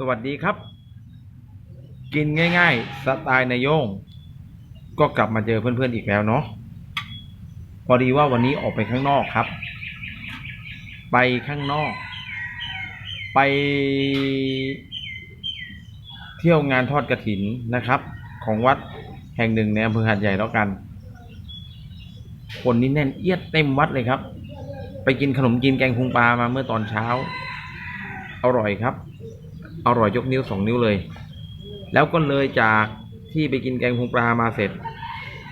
สวัสดีครับ กินง่าย ๆ สไตล์นายโยง ก็กลับมาเจอเพื่อนๆอีกแล้วเนาะพอดีว่าวันนี้ออกไปข้างนอกครับ ไปข้างนอก ไป เที่ยวงานทอดกระถินนะครับ ของวัดแห่งหนึ่งในอำเภอหาดใหญ่แล้วกัน คนนี้แน่นเอียดเต็มวัดเลยครับ ไปกินขนมจีนแกงพุงปลามาเมื่อตอนเช้า อร่อยครับ อร่อยยกนิ้วสองนิ้วเลย แล้วก็เลยจากที่ไปกินแกงพุงปลามาเสร็จ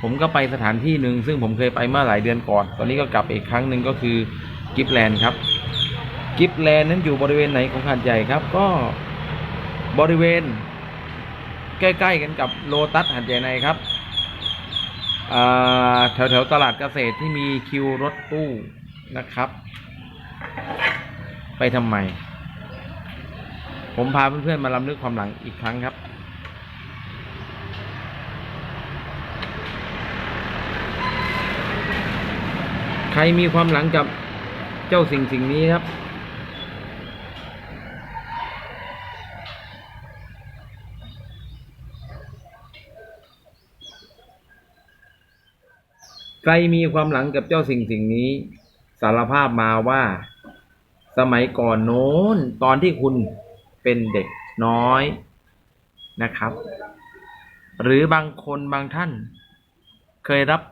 ผมก็ไปสถานที่หนึ่งซึ่งผมเคยไปเมื่อหลายเดือนก่อน ตอนนี้ก็กลับอีกครั้งหนึ่งก็คือกิฟแลนด์ครับ กิฟแลนด์นั้นอยู่บริเวณไหนของหาดใหญ่ครับ ก็บริเวณ ใกล้ๆกันกับโลตัสหาดใหญ่ในครับแถวๆตลาดเกษตรที่มีคิวรถตู้นะครับ ไปทำไม ผมพาเพื่อนๆมาลำลึกความหลังอีกครั้งครับใครมีความหลังกับเจ้าสิ่งสิ่งนี้ครับ ใครมีความหลังกับเจ้าสิ่งสิ่งนี้ สารภาพมาว่า สมัยก่อนโน้นตอนที่คุณ เป็นเด็กน้อยนะครับ หรือบางคนบางท่าน เคยรับ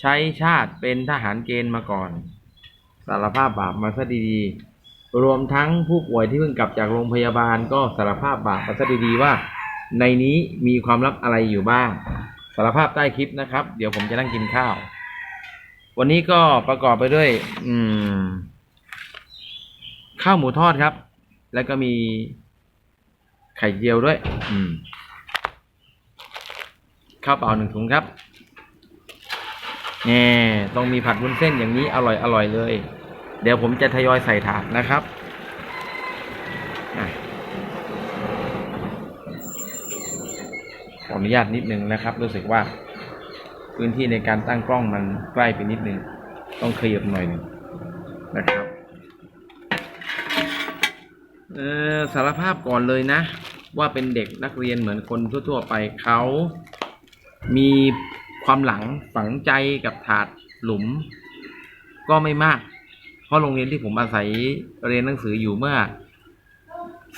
ใช้ชาติเป็นทหารเกณฑ์มาก่อน สารภาพบาปมาซะดีๆ รวมทั้งผู้ป่วยที่เพิ่งกลับจากโรงพยาบาลก็สารภาพบาปมาซะดีๆว่า ในนี้มีความลับอะไรอยู่บ้าง สารภาพใต้คลิปนะครับ เดี๋ยวผมจะนั่งกินข้าว วันนี้ก็ประกอบไปด้วย อืม ข้าวหมูทอดครับ แล้วก็มีไข่เจียวด้วย อืมข้าวเปล่าหนึ่งถุงครับแน่ต้องมีผัดวุ้นเส้นอย่างนี้อร่อยอร่อยเลย เดี๋ยวผมจะทยอยใส่ถาดนะครับอะขออนุญาตนิดนึงนะครับ รู้สึกว่า พื้นที่ในการตั้งกล้องมันใกล้ไปนิดนึง ต้องขยับหน่อยหนึ่งนะครับ เออสารภาพก่อนเลยนะ ว่าเป็นเด็กนักเรียนเหมือนคนทั่ว ๆ ไปเขา มีความหลังฝังใจกับถาดหลุม ก็ไม่มาก เพราะโรงเรียนที่ผมอาศัยเรียนหนังสืออยู่เมื่อ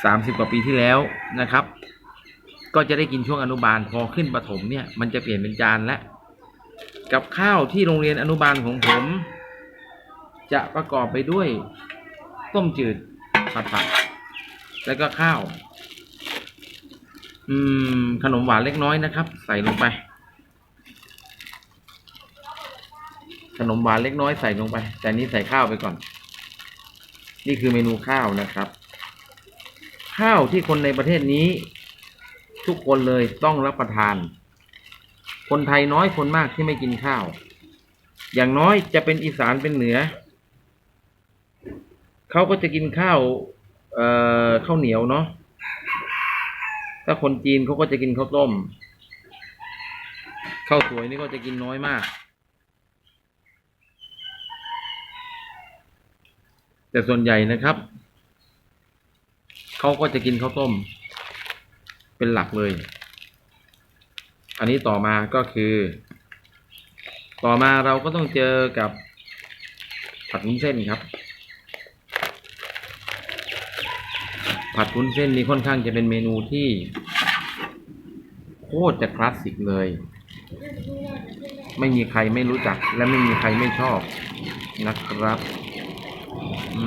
สามสิบกว่าปีที่แล้วนะครับ ก็จะได้กินช่วงอนุบาลพอขึ้นประถมเนี่ย มันจะเปลี่ยนเป็นจานและ กับข้าวที่โรงเรียนอนุบาลของผม จะประกอบไปด้วย ต้มจืดผัดผัก แล้วก็ข้าว อืม ขนมหวานเล็กน้อยนะครับ ใส่ลงไป ขนมหวานเล็กน้อยใส่ลงไป แต่นี้ใส่ข้าวไปก่อน นี่คือเมนูข้าวนะครับ ข้าวที่คนในประเทศนี้ ทุกคนเลยต้องรับประทาน คนไทยน้อยคนมากที่ไม่กินข้าว อย่างน้อยจะเป็นอีสานเป็นเหนือ เขาก็จะกินข้าว เอ่อข้าวเหนียวเนาะถ้าคนจีนเขาก็จะกินข้าวต้มข้าวสวยนี่ก็จะกินน้อยมาก แต่ส่วนใหญ่นะครับเขาก็จะกินข้าวต้ม เป็นหลักเลย อันนี้ต่อมาก็คือ ต่อมาเราก็ต้องเจอกับผัดวุ้นเส้นครับ ผัดวุ้นเส้นนี่ค่อนข้างจะเป็นเมนูที่ โคตรจะคลาสสิกเลย ไม่มีใครไม่รู้จัก และไม่มีใครไม่ชอบนะครับ อื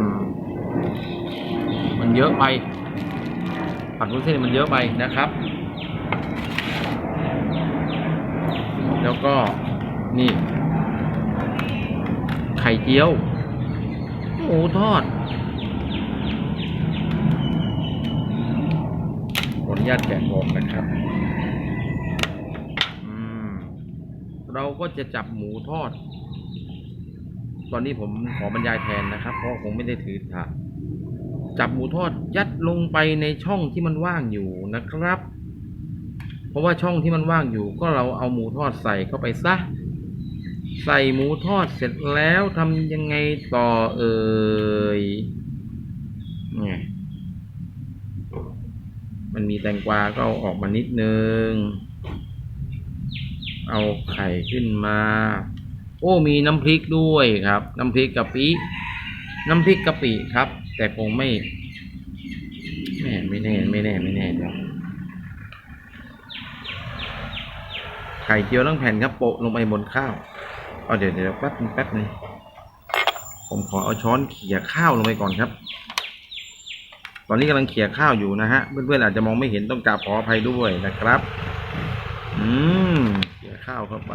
ม มันเยอะไป ผัดวุ้นเส้นมันเยอะไปนะครับ แล้วก็นี่ ไข่เจียวหมูทอด ขออนุ ญาตแกะออกนะครับ อืม เราก็จะจับหมูทอด ตอนนี้ผมขอบรรยายแทนนะครับ เพราะผมไม่ได้ถือถาดจับหมูทอดยัดลงไปในช่องที่มันว่างอยู่นะครับ เพราะว่าช่องที่มันว่างอยู่ ก็เราเอาหมูทอดใส่เข้าไปซะ ใส่หมูทอดเสร็จแล้วทำยังไงต่อเอ่ยเนี่ย มันมีแตงกวาก็เอาออกมานิดนึง เอาไข่ขึ้นมา โอ้มีน้ำพริกด้วยครับ น้ำพริกกะปิน้ำพริกกะปิครับ แต่คงไม่แม่ไม่แน่ไม่แน่ไม่แน่เดี๋ยวไข่เจียวทั้งแผ่นครับโปะลงไปบนข้าวเอาเดี๋ยวเดี๋ยวแป๊บนึงแป๊บนึงผมขอเอาช้อนเขี่ยข้าวลงไปก่อนครับ อนนี้กำลังเขี่ยข้าวอยู่นะฮะ เพื่อนๆอาจจะมองไม่เห็นต้องกราบขออภัยด้วยนะครับ อืมเขี่ยข้าวเข้าไป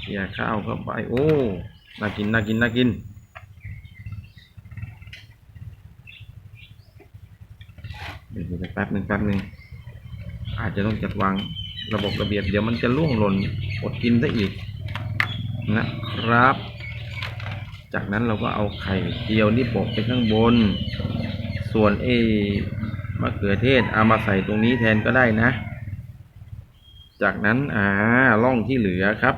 เขี่ยข้าวเข้าไป โอ้ น่ากิน น่ากิน น่ากิน เดี๋ยวแป๊บหนึ่งแป๊บหนึ่ง อาจจะต้องจัดวางระบบระเบียบ เดี๋ยวมันจะล่วงหล่นอดกินซะอีกนะครับ จากนั้นเราก็เอาไข่เจียวนี่โปะไปข้างบน ส่วนเอมะเขือเทศเอามาใส่ตรงนี้แทนก็ได้นะ จากนั้นอ่าล่องที่เหลือครับ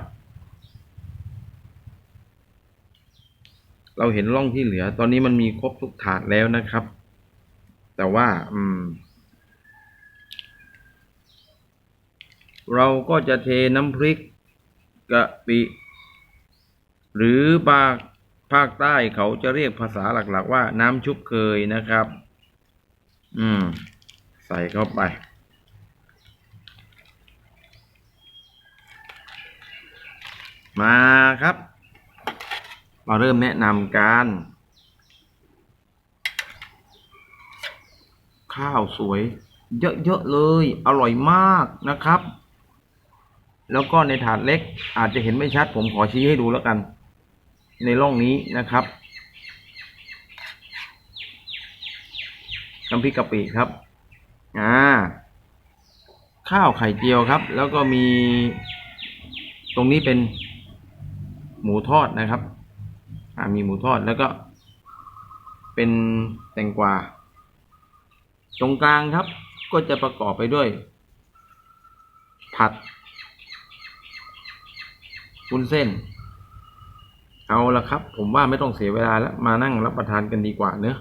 เราเห็นร่องที่เหลือ ตอนนี้มันมีครบทุกถาดแล้วนะครับ แต่ว่าอืมเราก็จะเทน้ำพริกกะปิ หรือภา ภาคใต้เขาจะเรียกภาษาหลัก ๆ ว่าน้ำชุบเคยนะครับ อืม ใส่เข้าไป มาครับ มาเริ่มแนะนำการ ข้าวสวย เยอะ ๆ เลย อร่อยมากนะครับ แล้วก็ในถาดเล็กอาจจะเห็นไม่ชัดผมขอชี้ให้ดูแล้วกัน ในร่องนี้นะครับน้ำพริกกะปิครับอ่าข้าวไข่เจียวครับ แล้วก็มี ตรงนี้เป็นหมูทอดนะครับ อ่ามีหมูทอดแล้วก็ เป็นแตงกวาตรงกลางครับ ก็จะประกอบไปด้วย ผัดวุ้นเส้น เอาละครับ ผมว่าไม่ต้องเสียเวลาแล้วมานั่งรับประทานกันดีกว่าเนอะ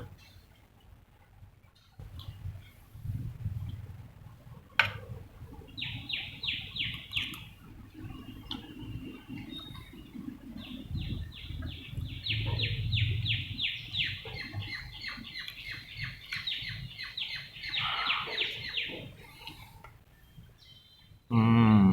อืม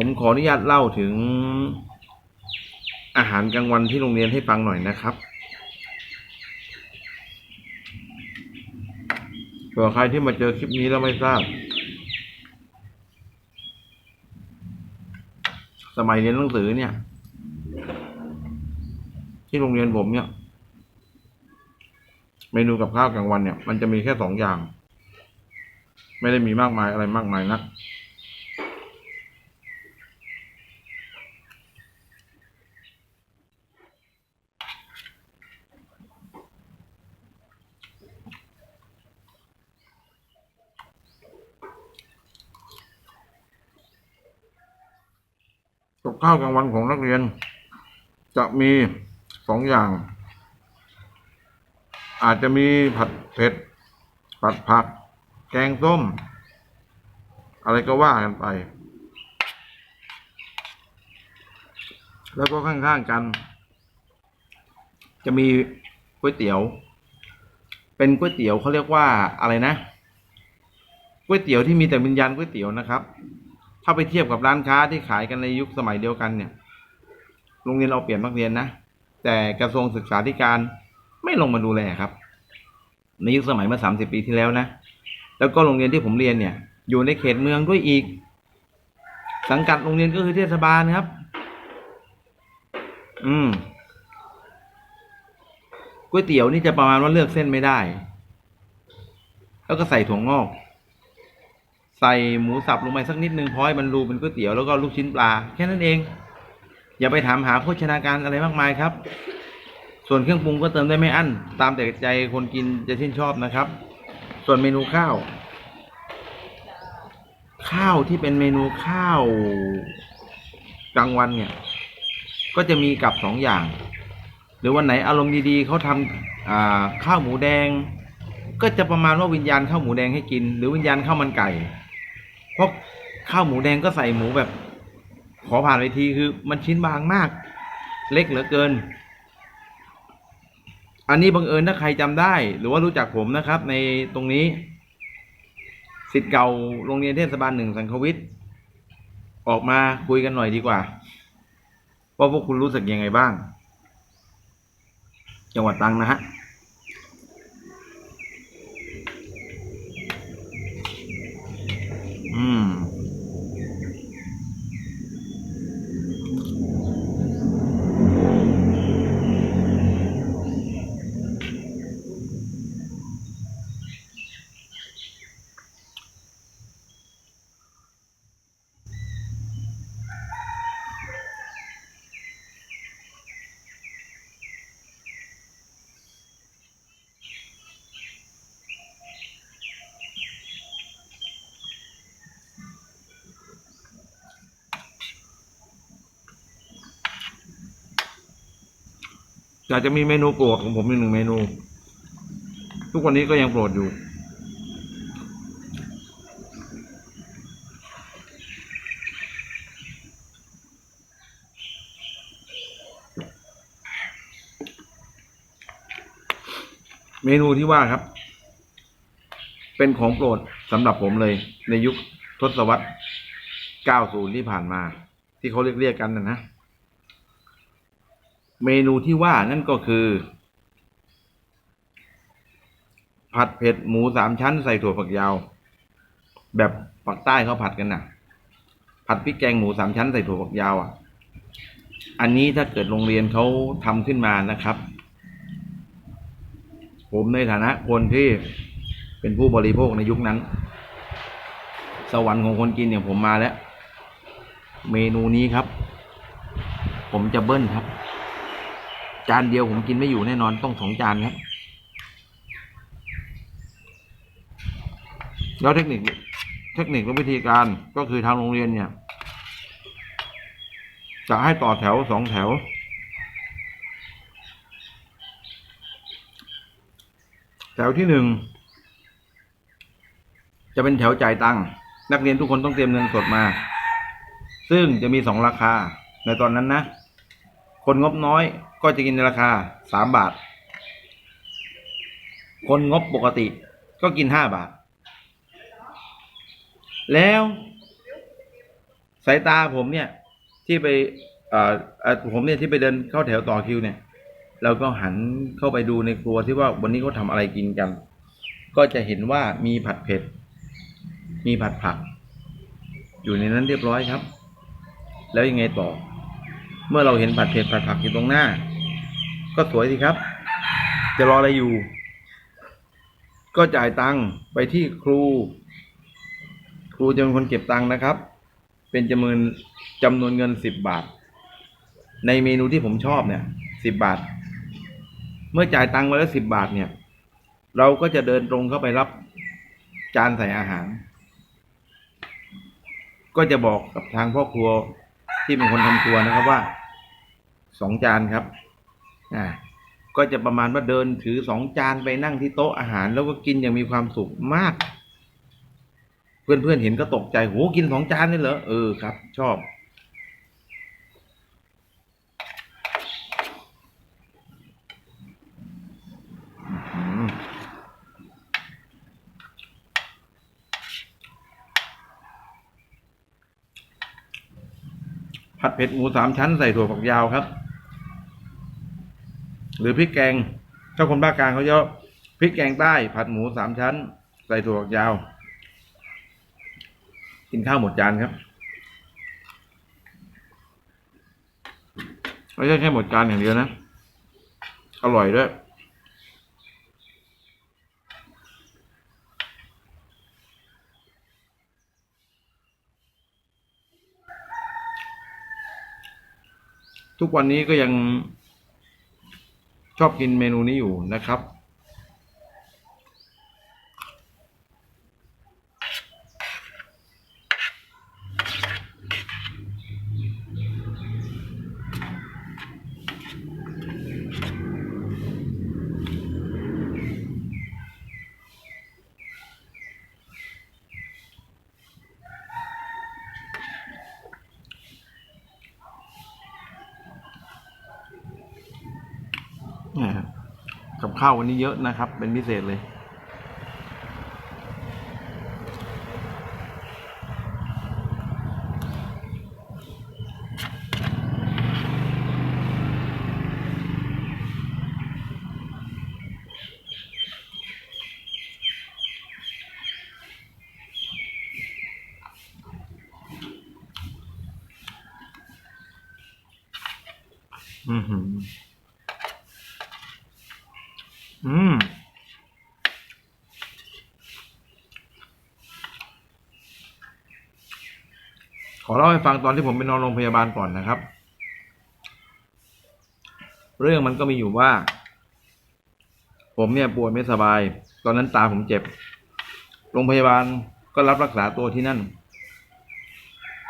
ผมขออนุญาตเล่าถึงอาหารกลางวันที่โรงเรียนให้ฟังหน่อยนะครับเผื่อใครที่มาเจอคลิปนี้แล้วไม่ทราบ สมัยเรียนหนังสือเนี่ย ที่โรงเรียนผมเนี่ย เมนูกับข้าวกลางวันเนี่ย มันจะมีแค่สองอย่าง ไม่ได้มีมากมายอะไรมากมายนัก ข้าวกลางวันของนักเรียน จะมีสองอย่าง อาจจะมีผัดเผ็ด ผัดผัก แกงส้ม อะไรก็ว่ากันไป แล้วก็ข้างๆกัน จะมีก๋วยเตี๋ยว เป็นก๋วยเตี๋ยวเขาเรียกว่าอะไรนะก๋วยเตี๋ยวที่มีแต่วิญญาณก๋วยเตี๋ยวนะครับ ถ้าไปเทียบกับร้านค้าที่ขายกันในยุคสมัยเดียวกันเนี่ย โรงเรียนเราเปลี่ยนนักเรียนนะ แต่กระทรวงศึกษาธิการไม่ลงมาดูแลครับ ในยุคสมัยเมื่อสามสิบปีที่แล้วนะ แล้วก็โรงเรียนที่ผมเรียนเนี่ย อยู่ในเขตเมืองด้วยอีก สังกัดโรงเรียนก็คือเทศบาลครับ อืมก๋วยเตี๋ยวนี่จะประมาณว่าเลือกเส้นไม่ได้ แล้วก็ใส่ถั่วงอก ใส่หมูสับลงไปสักนิดนึงพอให้มันรูเป็นก๋วยเตี๋ยวแล้วก็ลูกชิ้นปลาแค่นั้นเอง อย่าไปถามหาโภชนาการอะไรมากมายครับ ส่วนเครื่องปรุงก็เติมได้ไม่อั้นตามแต่ใจคนกินจะชื่นชอบนะครับ ส่วนเมนูข้าว ข้าวที่เป็นเมนูข้าวกลางวันเนี่ย ก็จะมีกับสองอย่าง หรือวันไหนอารมณ์ดีๆเขาทำข้าวหมูแดง ก็จะประมาณว่าวิญญาณข้าวหมูแดงให้กิน หรือวิญญาณข้าวมันไก่ เพราะข้าวหมูแดงก็ใส่หมูแบบ ขอผ่านไปทีคือ มันชิ้นบางมาก เล็กเหลือเกิน อันนี้บังเอิญถ้าใครจำได้ หรือว่ารู้จักผมนะครับ ในตรงนี้สิทธิ์เก่าโรงเรียนเทศบาลหนึ่งสังควิทย์ออกมาคุยกันหน่อยดีกว่าว่าพวกคุณรู้สึกยังไงบ้าง จังหวัดตรังนะฮะ อื อยากจะมีเมนูโปรดของผมอีกหนึ่งเมนู ทุกวันนี้ก็ยังโปรดอยู่เมนูที่ว่าครับ เป็นของโปรดสำหรับผมเลย ในยุคทศวรรษ 90 ที่ผ่านมา ที่เขาเรียกเรียกกันนะนะ เมนูที่ว่านั่นก็คือ ผัดเผ็ดหมูสามชั้นใส่ถั่วฝักยาว แบบปักใต้เขาผัดกันน่ะ ผัดพริกแกงหมูสามชั้นใส่ถั่วฝักยาวอะ อันนี้ถ้าเกิดโรงเรียนเขาทำขึ้นมานะครับ ผมในฐานะคนที่เป็นผู้บริโภคในยุคนั้น สวรรค์ของคนกินเนี่ยผมมาแล้ว เมนูนี้ครับ ผมจะเบิ้ลครับ จานเดียวผมกินไม่อยู่แน่นอนต้องสองจานครับ แล้วเทคนิค เทคนิคและวิธีการก็คือทางโรงเรียนเนี่ย จะให้ต่อแถวสองแถว แถวที่หนึ่งจะเป็นแถวจ่ายตังค์นักเรียนทุกคนต้องเตรียมเงินสดมา ซึ่งจะมีสองราคาในตอนนั้นนะ คนงบน้อย ก็จะกินในราคาสามบาท คนงบปกติก็กินห้าบาท แล้วสายตาผมเนี่ยที่ไปผมเนี่ยที่ไปเดินเข้าแถวต่อคิวเนี่ย เราก็หันเข้าไปดูในครัวที่ว่าวันนี้เขาทำอะไรกินกัน ก็จะเห็นว่ามีผัดเผ็ด มีผัดผัก อยู่ในนั้นเรียบร้อยครับ แล้วยังไงต่อ เมื่อเราเห็นผัดเผ็ดผัดผักอยู่ตรงหน้า ก็สวยสิครับ จะรออะไรอยู่ ก็จ่ายตังค์ไปที่ครู ครูจะเป็นคนเก็บตังค์นะครับ เป็นจำนวนจำนวนเงินสิบบาท ในเมนูที่ผมชอบเนี่ยสิบบาท เมื่อจ่ายตังค์มาแล้วสิบบาทเนี่ย เราก็จะเดินตรงเข้าไปรับจานใส่อาหาร ก็จะบอกกับทางพ่อครัวที่เป็นคนทำครัวนะครับว่า สองจานครับอ่าก็จะประมาณว่าเดินถือสองจานไปนั่งที่โต๊ะอาหาร แล้วก็กินอย่างมีความสุขมาก เพื่อนๆเห็นก็ตกใจโหกินสองจานนี่เหรอเออครับ ชอบ ผัดเผ็ดหมูสามชั้นใส่ถั่วฝักยาวครับ หรือพริกแกงถ้าคนภาคกลางเขาเยอะพริกแกงใต้ผัดหมูสามชั้น ใส่ถั่วยาว กินข้าวหมดจานครับไม่ใช่แค่หมดจานอย่างเดียวนะ อร่อยด้วยทุกวันนี้ก็ยัง ชอบกินเมนูนี้อยู่นะครับ เนี่ยกับข้าวันนี้เยอะนะครับ เป็นพิเศษเลย อือหือม ขอเล่าให้ฟังตอนที่ผมไปนอนโรงพยาบาลก่อนนะครับ เรื่องมันก็มีอยู่ว่า ผมเนี่ยป่วยไม่สบาย ตอนนั้นตาผมเจ็บ โรงพยาบาลก็รับรักษาตัวที่นั่น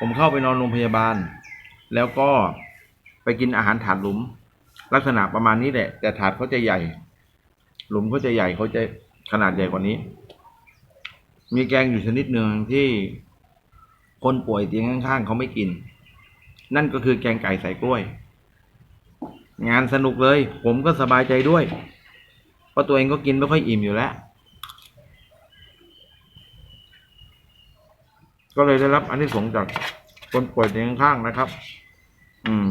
ผมเข้าไปนอนโรงพยาบาล แล้วก็ไปกินอาหารถาดหลุม ลักษณะประมาณนี้แหละ แต่ถาดเขาจะใหญ่ หลุมเขาจะใหญ่เขาจะขนาดใหญ่กว่านี้ มีแกงอยู่ชนิดหนึ่งที่ คนป่วยเตียงข้างๆเขาไม่กิน นั่นก็คือแกงไก่ใส่กล้วย งานสนุกเลย ผมก็สบายใจด้วย เพราะตัวเองก็กินไม่ค่อยอิ่มอยู่แล้ว ก็เลยได้รับอันที่สงส์จากคนป่วยเตียงข้างๆนะครับ อืม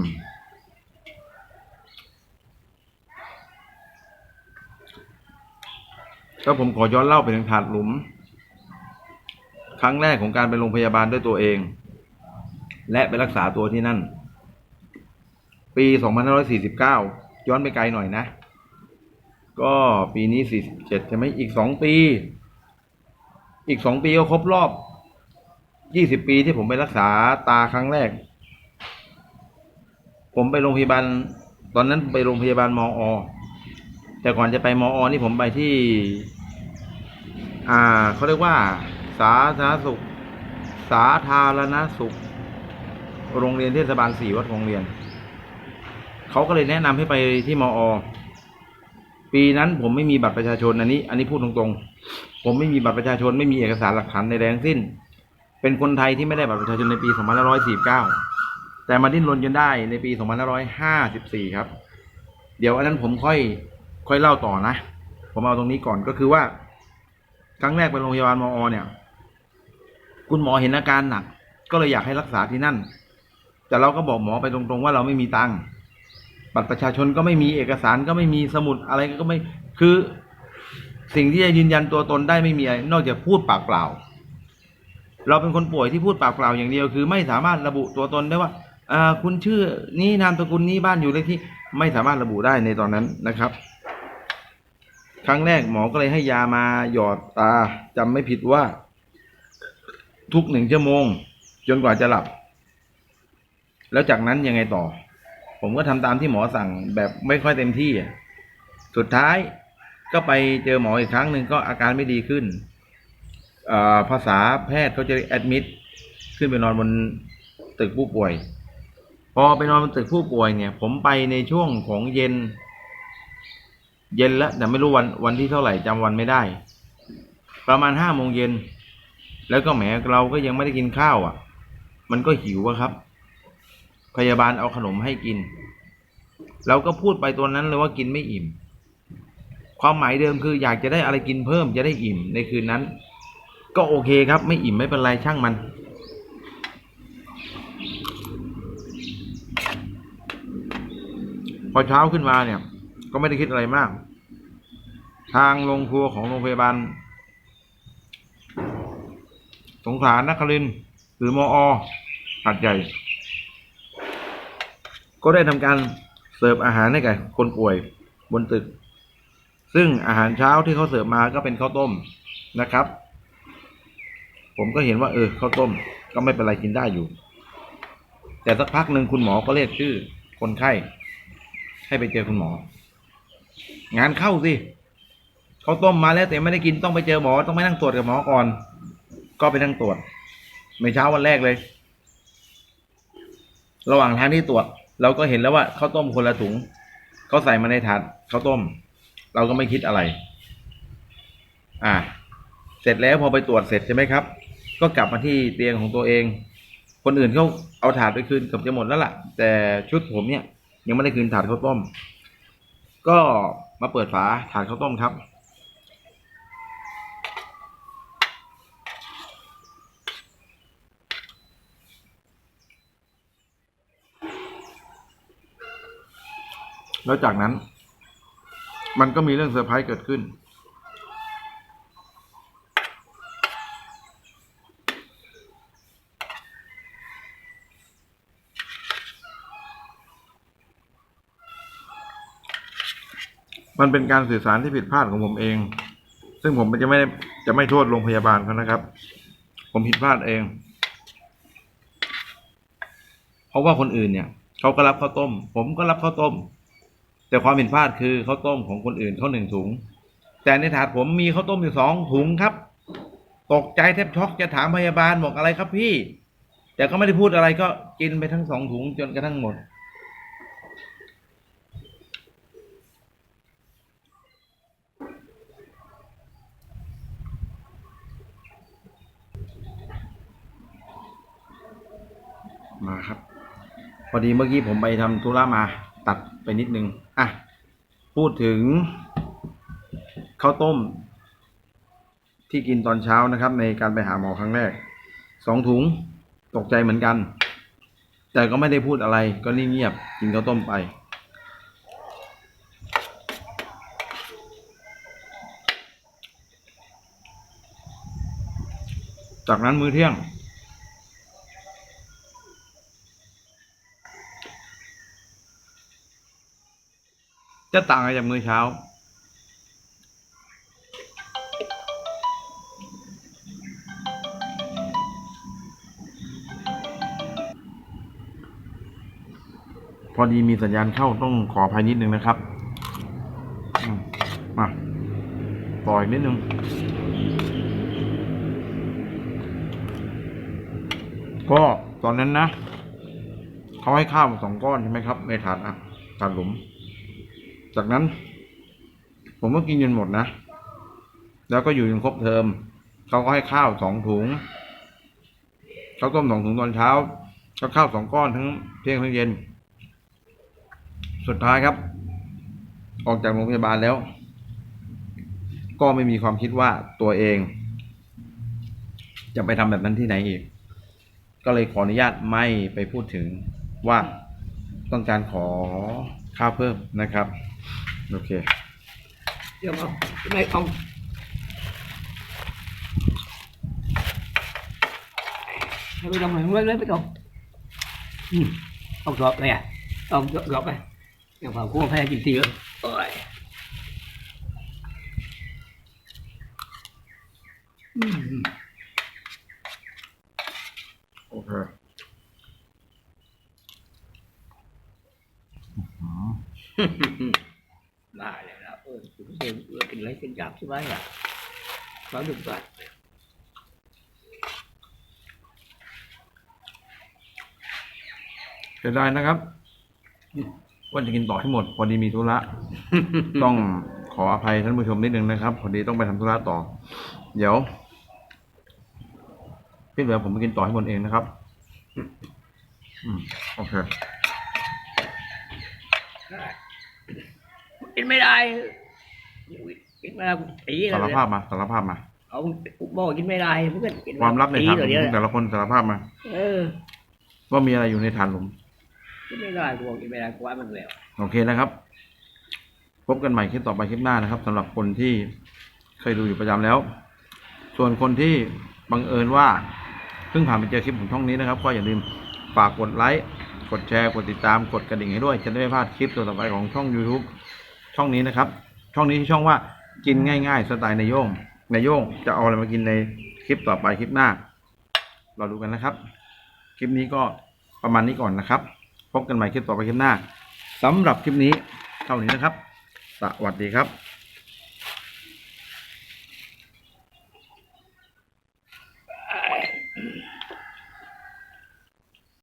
ก็ผมขอย้อนเล่าไปถึงถาดหลุม ครั้งแรกของการไปโรงพยาบาลด้วยตัวเอง และไปรักษาตัวที่นั่น ปี 2549 ย้อนไปไกลหน่อยนะ ก็ปีนี้ 47 ใช่ไหมอีกสองปี อีกสองปีก็ครบรอบ 20 ปีที่ผมไปรักษาตาครั้งแรก ผมไปโรงพยาบาล ตอนนั้นไปโรงพยาบาลมออแต่ก่อนจะไปมออนี่ผมไปที่ อ่าเขาเรียกว่า สาธารณสุข สาธารณสุข โรงเรียนเทศบาลสี่วัดโรงเรียน เขาก็เลยแนะนำให้ไปที่มอ ปีนั้นผมไม่มีบัตรประชาชนอันนี้ อันนี้พูดตรงๆ ผมไม่มีบัตรประชาชนไม่มีเอกสารหลักฐานใดๆทั้งสิ้น เป็นคนไทยที่ไม่ได้บัตรประชาชนในปี 2549 แต่มาดิ้นรนจนได้ในปี 2554 ครับ เดี๋ยวอันนั้นผมค่อยค่อยเล่าต่อนะ ผมเอาตรงนี้ก่อนก็คือว่า ครั้งแรกไปโรงพยาบาลมอ เนี่ย คุณหมอเห็นอาการหนัก ก็เลยอยากให้รักษาที่นั่น แต่เราก็บอกหมอไปตรงๆว่าเราไม่มีตังค์บัตรประชาชนก็ไม่มีเอกสารก็ไม่มีสมุดอะไรก็ไม่คือสิ่งที่จะยืนยันตัวตนได้ไม่มีอะไรนอกจากพูดปากเปล่า เราเป็นคนป่วยที่พูดปากเปล่าอย่างเดียว คือไม่สามารถระบุตัวตนได้ว่าคุณชื่อนี้นามสกุลนี้บ้านอยู่เลขที่ไม่สามารถระบุได้ในตอนนั้นนะครับ ครั้งแรกหมอก็เลยให้ยามาหยอดตาจำไม่ผิดว่า ทุกหนึ่งชั่วโมง จนกว่าจะหลับ แล้วจากนั้นยังไงต่อ ผมก็ทำตามที่หมอสั่งแบบไม่ค่อยเต็มที่ สุดท้ายก็ไปเจอหมออีกครั้งหนึ่งก็อาการไม่ดีขึ้น ภาษาแพทย์เขาจะแอดมิดขึ้นไปนอนบนตึกผู้ป่วย พอไปนอนบนตึกผู้ป่วยเนี่ย ผมไปในช่วงของเย็น เย็นแล้วแต่ไม่รู้วันวันที่เท่าไหร่จำวันไม่ได้ ประมาณห้าโมงเย็น แล้วก็แหมเราก็ยังไม่ได้กินข้าวอะ มันก็หิวอะครับ พยาบาลเอาขนมให้กิน เราก็พูดไปตัวนั้นเลยว่ากินไม่อิ่ม ความหมายเดิมคืออยากจะได้อะไรกินเพิ่มจะได้อิ่มในคืนนั้น ก็โอเคครับ ไม่อิ่มไม่เป็นไรช่างมันพอเช้าขึ้นมาเนี่ย ก็ไม่ได้คิดอะไรมาก ทางโรงครัวของโรงพยาบาล สงขลานครินหรือมอหัดใหญ่ ก็ได้ทำการเสิร์ฟอาหารให้แก่คนป่วยบนตึก ซึ่งอาหารเช้าที่เขาเสิร์ฟมาก็เป็นข้าวต้มนะครับ ผมก็เห็นว่าเออข้าวต้มก็ไม่เป็นไรกินได้อยู่ แต่สักพักหนึ่งคุณหมอก็เรียกชื่อคนไข้ ให้ไปเจอคุณหมอ งานเข้าสิเขาวต้มมาแล้วแต่ไม่ได้กินต้องไปเจอหมอต้องไปนั่งตรวจกับหมอก่อน ก็ไปนั่งตรวจไม่เช้าวันแรกเลย ระหว่างทางที่ตรวจ เราก็เห็นแล้วว่าข้าวต้มคนละถุงเขาใส่มาในถาดข้าวต้ม เราก็ไม่คิดอะไร อ่า เสร็จแล้วพอไปตรวจเสร็จใช่ไหมครับ ก็กลับมาที่เตียงของตัวเอง คนอื่นเขาเอาถาดไปคืนเกือบจะหมดแล้วล่ะ แต่ชุดผมเนี่ย ยังไม่ได้คืนถาดข้าวต้ม ก็มาเปิดฝาถาดข้าวต้มครับ แล้วจากนั้น มันก็มีเรื่องเซอร์ไพรส์เกิดขึ้น มันเป็นการสื่อสารที่ผิดพลาดของผมเอง ซึ่งผมจะไม่ได้จะไม่โทษโรงพยาบาลเขานะครับ ผมผิดพลาดเอง เพราะว่าคนอื่นเนี่ยเขาก็รับข้าวต้ม ผมก็รับข้าวต้ม แต่ความผิดพลาดคือข้าวต้มของคนอื่นเขาหนึ่งถุง แต่ในถาดผมมีข้าวต้มอยู่สองถุงครับ ตกใจแทบช็อกจะถามพยาบาลบอกอะไรครับพี่ แต่ก็ไม่ได้พูดอะไรก็กินไปทั้งสองถุงจนกระทั่งหมด มาครับ พอดีเมื่อกี้ผมไปทำธุระมา ตัดไปนิดนึงอะพูดถึงข้าวต้ม ที่กินตอนเช้านะครับ ในการไปหาหมอครั้งแรกสองถุงตกใจเหมือนกัน แต่ก็ไม่ได้พูดอะไร ก็นิ่งเงียบกินข้าวต้มไป จากนั้นมื้อเที่ยง จะต่างกันจากมื้อเช้า พอดีมีสัญญาณเข้าต้องขออภัยนิดนึงนะครับมมาต่ออีกนิดนึง ก็ตอนนั้นนะ เขาให้ข้าวสองก้อนใช่ไหมครับ ในถาดอะถาดหลุม จากนั้น ผมก็กินจนหมดนะ แล้วก็อยู่จนครบเทอมเขาก็ให้ข้าวสองถุงข้าวต้มสองถุงตอนเช้าก็ข้าวสองก้อนทั้งเที่ยงทั้งเย็น สุดท้ายครับ ออกจากโรงพยาบาลแล้ว ก็ไม่มีความคิดว่าตัวเอง จะไปทำแบบนั้นที่ไหนอีก ก็เลยขออนุญาตไม่ไปพูดถึงว่าต้องการขอค่าเพิ่มนะครับ โอเคเดี๋ยวเอาไม่เอาให้ไปลองหน่อยเลยเลยไปก่อนอื มเอากรอบเลยอะเอากรอบไปอย่างผ่าคั่วแพ้กินทีเยอะโอ้ยอืมโอเคได้เลยนะเออคุณเองเออกินอะไรกินจับใช่ไหมอะร้อยหนึ่งบาทเสียดายนะครับว่าจะกินต่อให้หมด พอดีมีธุระ ต้องขออภัยท่านผู้ชมนิดนึงนะครับ พอดีต้องไปทำธุระต่อ เดี๋ยวพี่เหลือผมไปกินต่อให้หมดเองนะครับอืมโอเค กินไม่ได้กินไม่ได้ตีเลสารยภาพมาสารภาพมา เอาบอกกินไม่ได้เพื่อนกินความลับในตีฐานหเลลุยเนี่ยมแต่ละคนสารภาพมา เออว่ามีอะไรอยู่ในฐานหลุม กินไม่ได้กูบอกกินไม่ได้กูว่ามันแล้ว โอเคนะครับ พบกันใหม่คลิปต่อไปคลิปหน้านะครับสำหรับคนที่เคยดูอยู่ประจำแล้ว ส่วนคนที่บังเอิญว่าเพิ่งผ่านไปเจอคลิปของช่องนี้นะครับ ก็อย่าลืมฝากกดไลค์ กดแชร์ กดติดตาม กดกระดิ่งให้ด้วย จะได้ไม่พลาดคลิปต่อๆไปของช่อง YouTube ช่องนี้นะครับ ช่องนี้ที่ช่องว่ากินง่าย ๆ สไตล์นายโยงนายโยงจะเอาอะไรมากินในคลิปต่อไปคลิปหน้า เราดูกันนะครับ คลิปนี้ก็ประมาณนี้ก่อนนะครับ พบกันใหม่คลิปต่อไปคลิปหน้าสำหรับคลิปนี้เท่านี้นะครับ สวัสดีครับ